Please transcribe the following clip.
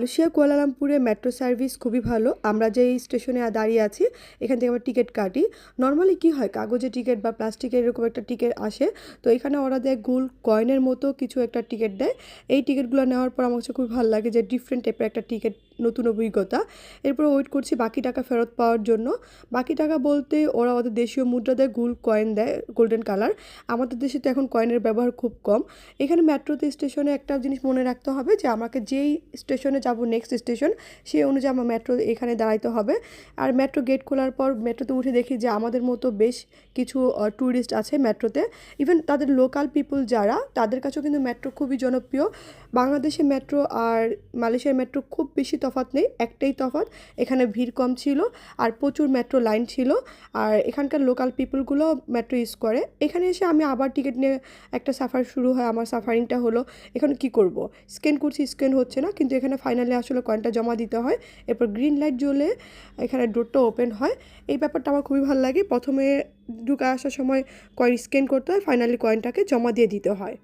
Malaysia, কুয়ালালামপুরে metro service খুবই ভালো। আমরা যেই স্টেশনে দাঁড়িয়ে আছি, এখান থেকে আমরা টিকিট কাটি। নর্মালি কি হয় কাগজের টিকিট বা প্লাস্টিকের এরকম একটা টিকিট আসে, তো এখানে ওরা দেয় গোল কয়েনের মতো কিছু একটা টিকিট দেয়। এই টিকিটগুলো নেওয়ার পর আমার কাছে খুবই ভালো লাগে যে ডিফারেন্ট টাইপের একটা টিকিট, নতুন অভিজ্ঞতা। এরপর ওয়েট করছি বাকি টাকা ফেরত পাওয়ার জন্য। বাকি টাকা বলতে ওরা ওদের দেশীয় মুদ্রা দেয়, গোল কয়েন দেয় গোল্ডেন কালার আমাদের দেশে তো এখন কয়েনের ব্যবহার খুব কম। এখানে মেট্রোতে স্টেশনে একটা জিনিস মনে রাখতে হবে যে আমাকে যেই স্টেশনে যাব নেক্সট স্টেশন সেই অনুযায়ী আমার মেট্রো এখানে দাঁড়াইতে হবে। আর মেট্রো গেট খোলার পর মেট্রোতে উঠে দেখি যে আমাদের মতো বেশ কিছু ট্যুরিস্ট আছে মেট্রোতে ইভেন তাদের লোকাল পিপল যারা, তাদের কাছেও কিন্তু মেট্রো খুবই জনপ্রিয়। বাংলাদেশে মেট্রো আর মালয়েশিয়ার মেট্রো খুব বেশি তফাৎ নেই, একটাই তফাৎ, এখানে ভিড় কম ছিল আর প্রচুর মেট্রো লাইন ছিল। আর এখানকার লোকাল পিপলগুলো মেট্রো ইউজ করে। এখানে এসে আমি আবার টিকিট নিয়ে একটা সাফার শুরু হয়, আমার সাফারিংটা হলো, এখানে কি করব? স্ক্যান করছি স্ক্যান হচ্ছে না, কিন্তু এখানে ফাইনালি আসলে কয়েনটা জমা দিতে হয়। এরপর গ্রিন লাইট জ্বলে এখানে ডোরটা ওপেন হয়। এই ব্যাপারটা আমার খুবই ভালো লাগে। প্রথমে ঢুকে আসার সময় কয়েন স্ক্যান করতে হয় ফাইনালি কয়েনটাকে জমা দিয়ে দিতে হয়।